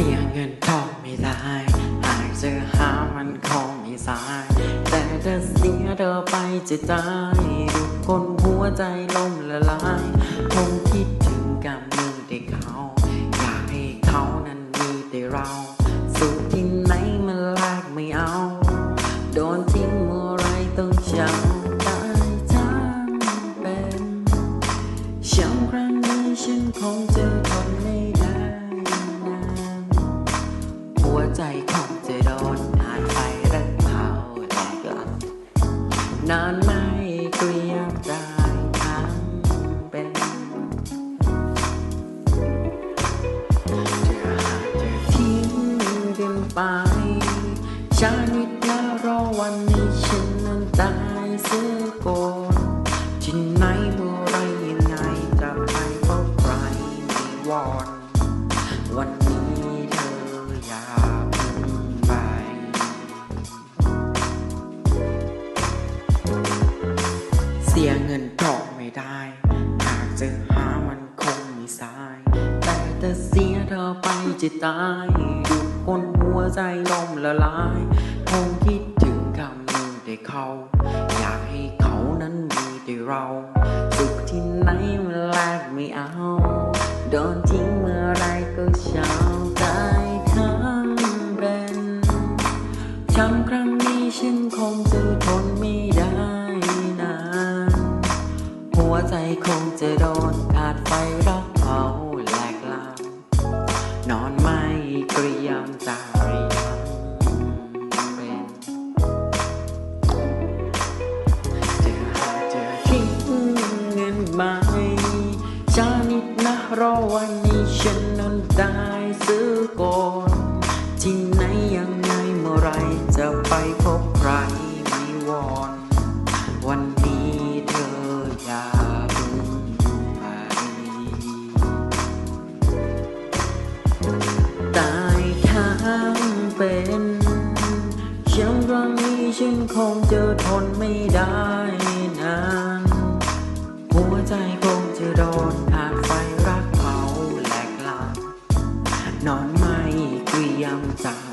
เสียเงินทองไม่ได้ หากจะหามันคงไม่สาย แต่จะเสียเธอไปจะได้คนหัวใจล่มละลายคงคิด นานไม่เกลียบได้ทั้งเป็นจะหากจะทิ้งกันไปชานิดนะรอวันนี้ฉันนั้นตายเสียก่อนที่ไหนเมื่อไรยังไงจะไปพบใครไม่วอน เสียเงินเพราะไม่ได้หากจะหามันคงไม่สาย แต่ถ้าเสียเธอไปจะตายดูคนหัวใจล่มละลายคงคิดถึงคำนึงแต่เขา อยากให้เขานั้นมีแต่เราสุขที่ไหนมันแลกไม่เอา โดนทิ้งเมื่อไรก็เช้าตายทั้งเป็นช้ำครั้งนี้ฉันคงจะทนไม่ได้ ใจคงจะโดนขาดไฟรักเผาแหลกลานนอนไม่เกรียมตายทั้งเป็นจะหาเจอทิ้งเงินไหมชานิดนะรอวันนี้ฉันนั้นได้ซื้อก่อนที่ไหนยัง ฉันคงจะทนไม่ได้นานหัวใจคงจะโดนอาจไฟรักเผาแหลกลานอนไม่กลียมใจ